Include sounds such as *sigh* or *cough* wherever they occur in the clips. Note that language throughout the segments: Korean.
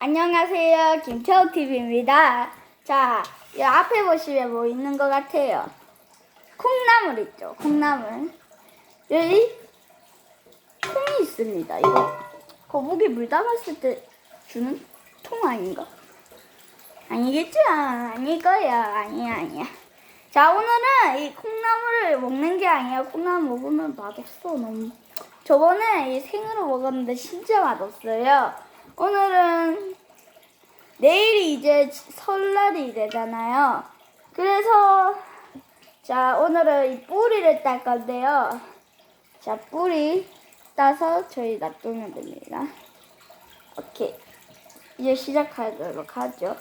안녕하세요. 김태호TV입니다. 자, 이 앞에 보시면 뭐 있는 것 같아요? 콩나물 있죠? 콩나물. 여기 통이 있습니다. 이거 거북이 물 담았을 때 주는 통 아닌가? 아니겠죠? 아닐 거야. 아니야, 아니야. 자, 오늘은 이 콩나물을 먹는 게 아니라 콩나물 먹으면 맛없어. 너무. 저번에 이 생으로 먹었는데 진짜 맛없어요. 오늘은 내일이 이제 설날이 되잖아요. 그래서 자 오늘은 이 뿌리를 딸 건데요. 자 뿌리 따서 저희 놔두면 됩니다. 오케이 이제 시작하도록 하죠.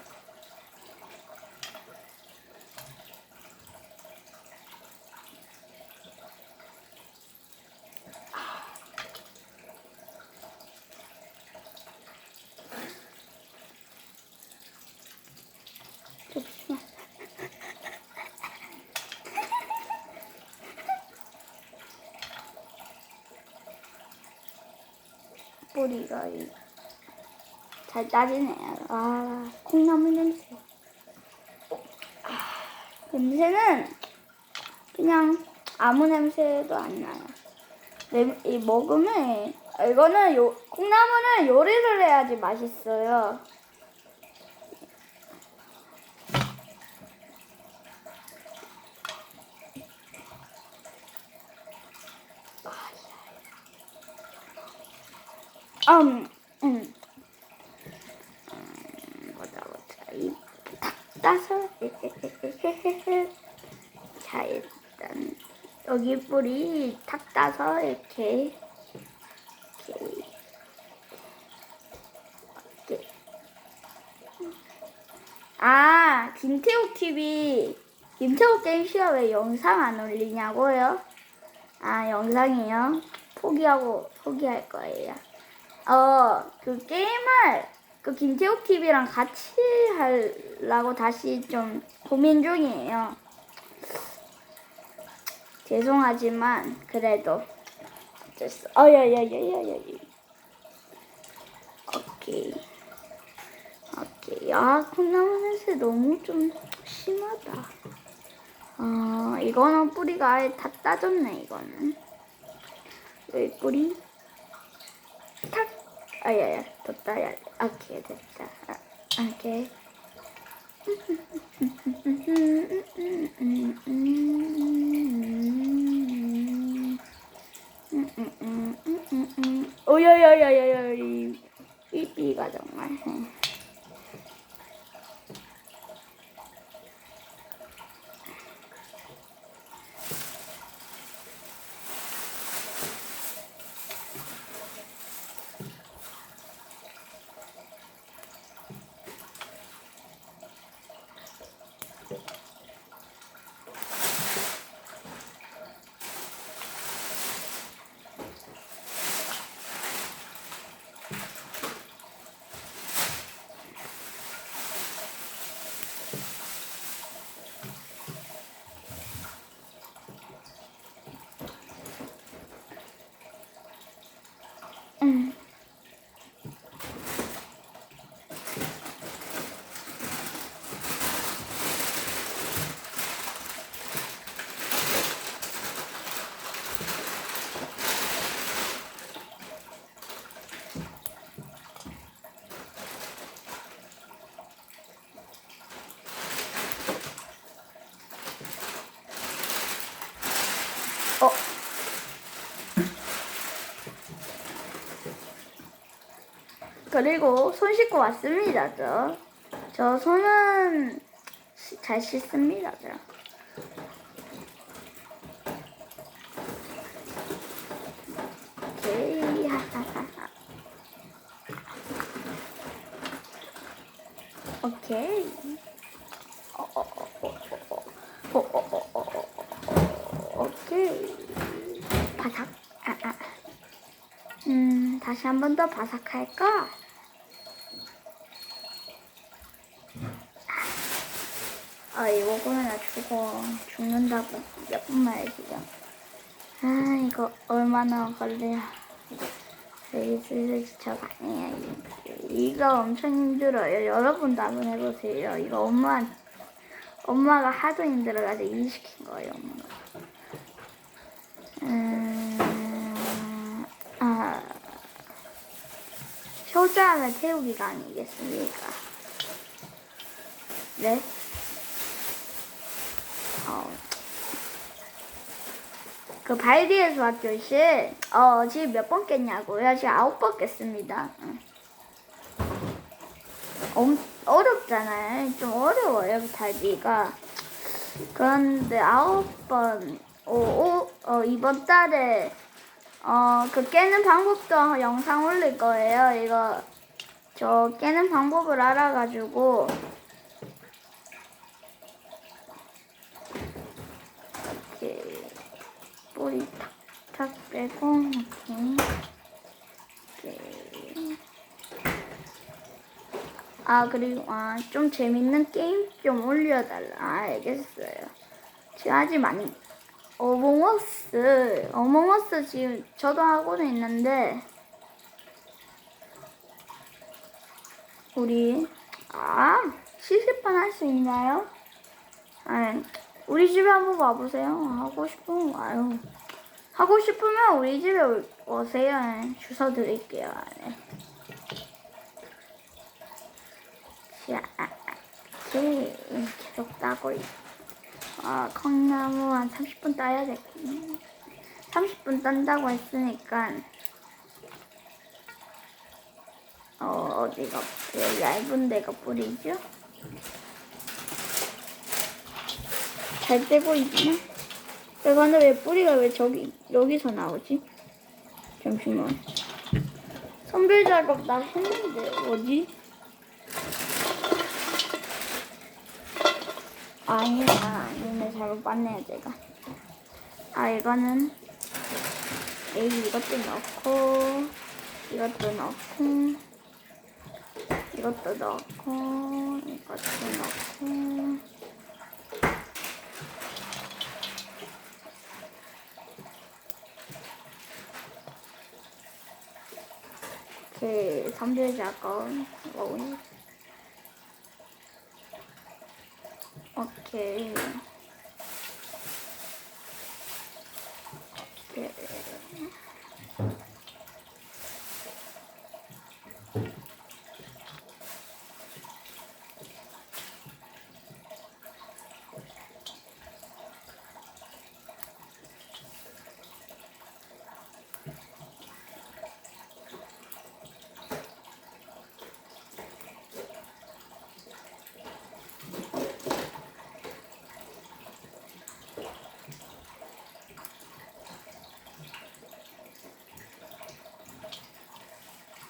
뿌리가 이- 잘 따지네요. 아, 콩나물 냄새. 아, 냄새는 그냥 아무 냄새도 안 나요. 냄, 이 먹으면 이거는 요 콩나물은 요리를 해야지 맛있어요. 음, 음. 음, 보자, 보자. 이탁 따서. 자, 일단, 여기 뿌리 탁 따서, 이렇게. 이렇게. 이렇게. 아, 김태욱 TV. 김태욱 게임쇼 왜 영상 안 올리냐고요? 아, 영상이요? 포기하고, 포기할 거예요. 어, 그 게임을 그 김태욱 TV랑 같이 하려고 다시 좀 고민 중이에요. 죄송하지만 그래도 수. 어야야야야야. 오케이. 오케이. 아 콩나물 냄새 너무 좀 심하다. 어 이거는 뿌리가 아예 다 따졌네 이거는. 여기 뿌리. 탁! Ay ay ay. Total. Okej, detta. Okej. Oj, oj, oj, oj, oj, oj. Pipi, vad de är. 그리고 손 씻고 왔습니다. 저, 저 손은 시, 잘 씻습니다. 저. 오케이. 하하하, 오케이. 오케이. 바삭. 아, 아. 음, 다시 한 번 더 바삭할까? 죽어. 죽는다고. 몇 분만 해주자. 아, 이거 얼마나 걸려야. 레이스 저가 아니야. 이거. 이거 엄청 힘들어요. 여러분도 한번 해보세요. 이거 엄마, 엄마가 하도 힘들어가지고 일 시킨 거예요, 엄마가. 음, 아, 효자하면 태우기가 아니겠습니까? 네? 그 발디에서 왔죠, 씨. 어, 지금 몇 번 깼냐고요? 지금 아홉 번 깼습니다. 응. 엄, 어렵잖아요. 좀 어려워요, 발디가. 그런데 아홉 번, 오, 오, 어, 이번 달에, 어, 그 깨는 방법도 영상 올릴 거예요. 이거, 저 깨는 방법을 알아가지고, 이렇게, 뿌리 탁탁 빼고, 이렇게. 아, 그리고, 아, 좀 재밌는 게임 좀 올려달라. 아, 알겠어요. 지금 아직 많이, 어몽어스, 어몽어스 지금 저도 하고는 있는데, 우리, 아, 시식판 할 수 있나요? 아, 우리 집에 한번 와보세요. 하고 싶으면 와요. 하고 싶으면 우리 집에 오- 오세요. 주소 드릴게요. 네. 자, 계속 따고 있. 아, 콩나무 한 30분 따야 되겠네. 30분 딴다고 했으니까 어, 어디가 왜 얇은 데가 뿌리죠? 잘 떼고 있나? 야, 근데 왜 뿌리가 왜 저기 여기서 나오지? 잠시만. 선별 작업 나 했는데 어디? 아니야, 아니네 잘못 봤네요 제가. 아 이거는 에이 이것도 넣고 이것도 넣고 이것도 넣고 이것도 넣고 이렇게 선별 작업 오 오케이. 오케이.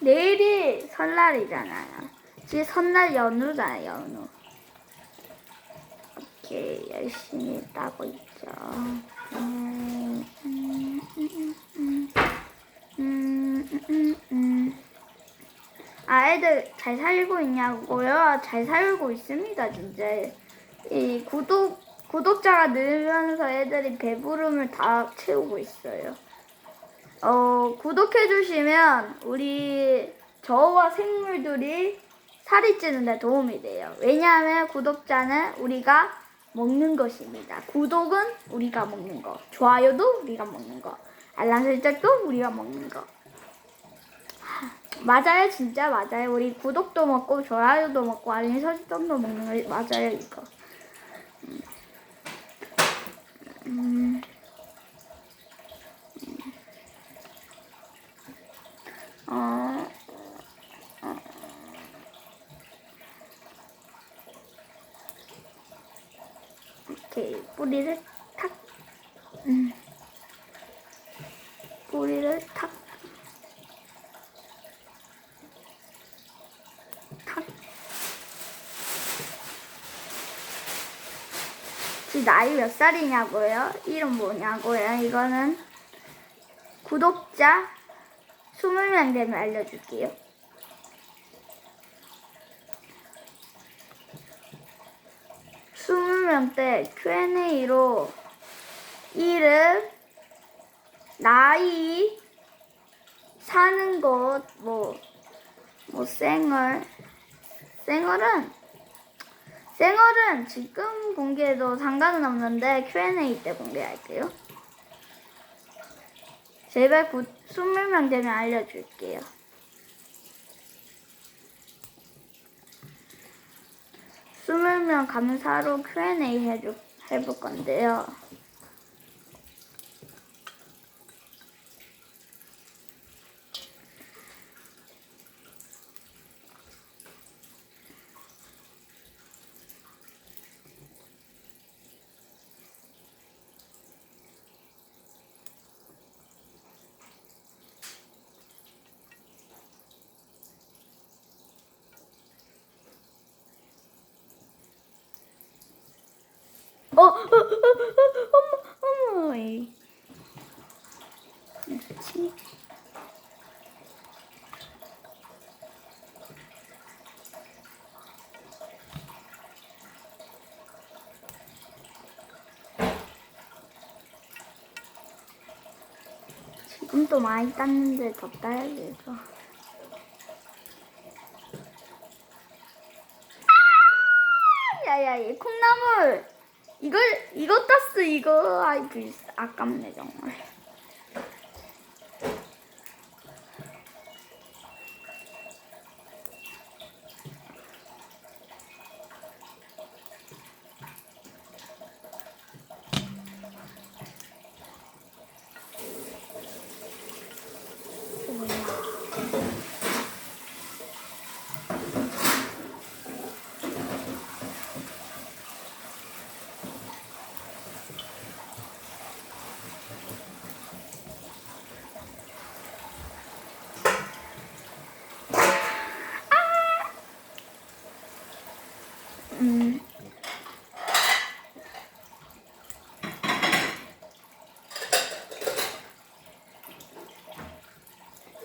내일이 설날이잖아요. 지금 설날 연휴잖아요, 연휴. 오케이, 열심히 따고 있죠. 음, 음, 음, 음, 음, 음, 음, 음. 아, 애들 잘 살고 있냐고요? 잘 살고 있습니다, 진짜. 이 구독, 구독자가 늘면서 애들이 배부름을 다 채우고 있어요. 어, 구독해주시면 우리 저와 생물들이 살이 찌는데 도움이 돼요. 왜냐하면 구독자는 우리가 먹는 것입니다. 구독은 우리가 먹는 거. 좋아요도 우리가 먹는 거. 알람 설정도 우리가 먹는 거. 하, 맞아요, 진짜 맞아요. 우리 구독도 먹고 좋아요도 먹고 알림 설정도 먹는 거 맞아요, 이거. 음. 어, 어. 이렇게 뿌리를 탁, 음. 뿌리를 탁, 탁. 지 나이 몇 살이냐고요? 이름 뭐냐고요? 이거는 구독자 20명 되면 알려줄게요. 명때 Q&A로 이름, 나이, 사는 곳, 뭐 뭐 생얼 생얼은 생얼은 지금 공개해도 상관은 없는데 Q&A 때 공개할게요. 제발 곧 20명 되면 알려줄게요. 스물 명 감사로 Q&A 해줄, 해볼 건데요. 어, 어, 어, 어, 어, 어머, 어머. 이. 치. 지금 또 많이 땄는데 더 따야겠어. 야야 이 콩나물 이걸 이거 땄어 이거. 아이 불 아깝네 정말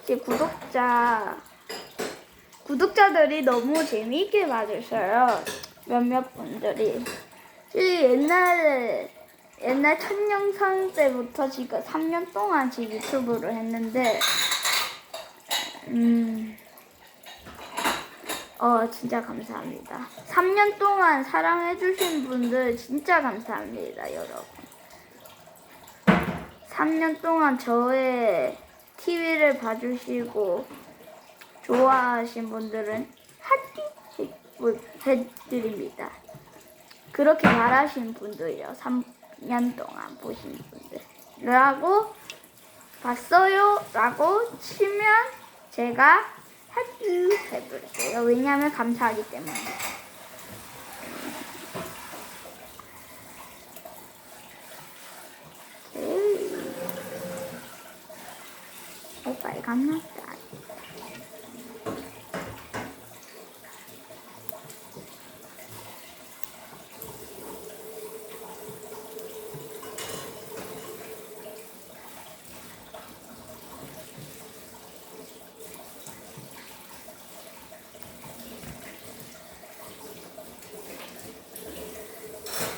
이제 구독자 구독자들이 너무 재미있게 봐주셔요 몇몇 분들이 이 옛날에 옛날 첫 영상 때부터 지금 3년 동안 지금 유튜브를 했는데 음. 어, 진짜 감사합니다. 3년 동안 사랑해주신 분들 진짜 감사합니다, 여러분. 3년 동안 저의 TV를 봐주시고 좋아하신 분들은 하트 해드립니다. 그렇게 잘하신 분들이요. 3년 동안 보신 분들. 라고 봤어요. 라고 치면 제가 하트 해볼게요. 왜냐하면 감사하기 때문에. 오케이. 어, 빨간 났다.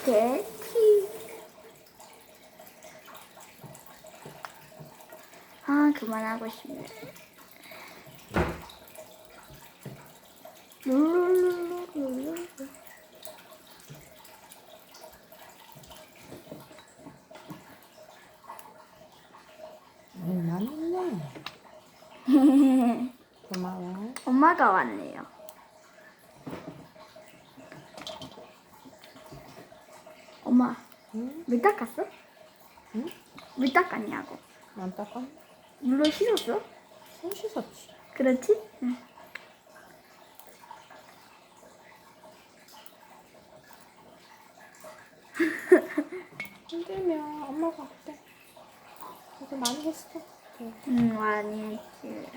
개티. 싶네. 룰루루루루루. 응, 맛있네. *laughs* 고마워. 엄마가 왔네요. 엄마, 응? 물 닦았어? 응? 물 닦았냐고. 안 닦아? 물로 씻었어? 손 씻었지. 그렇지? 응. *laughs* 힘들면 엄마가 어때? 그래도 많이 했어. 네. 응, 많이 했지.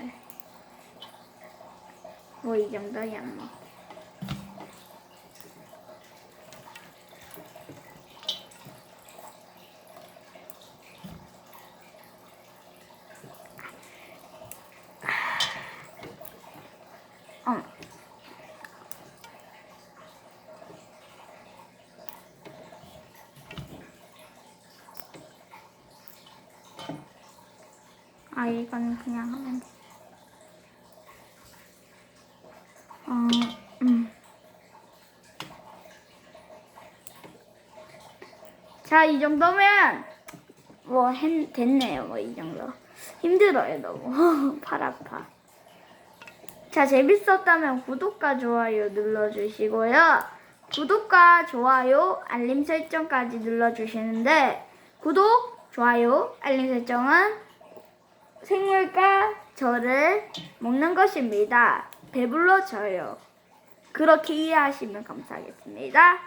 뭐이 정도야 뭐. 이건 그냥 하면 돼. 어, 음. 자, 이 정도면 뭐 했, 됐네요. 뭐 이 정도. 힘들어요, 너무. *laughs* 팔 아파. 자, 재밌었다면 구독과 좋아요 눌러주시고요. 구독과 좋아요, 알림 설정까지 눌러주시는데, 구독, 좋아요, 알림 설정은 생물과 저를 먹는 것입니다. 배불러져요. 그렇게 이해하시면 감사하겠습니다.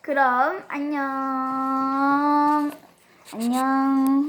그럼 안녕. 안녕.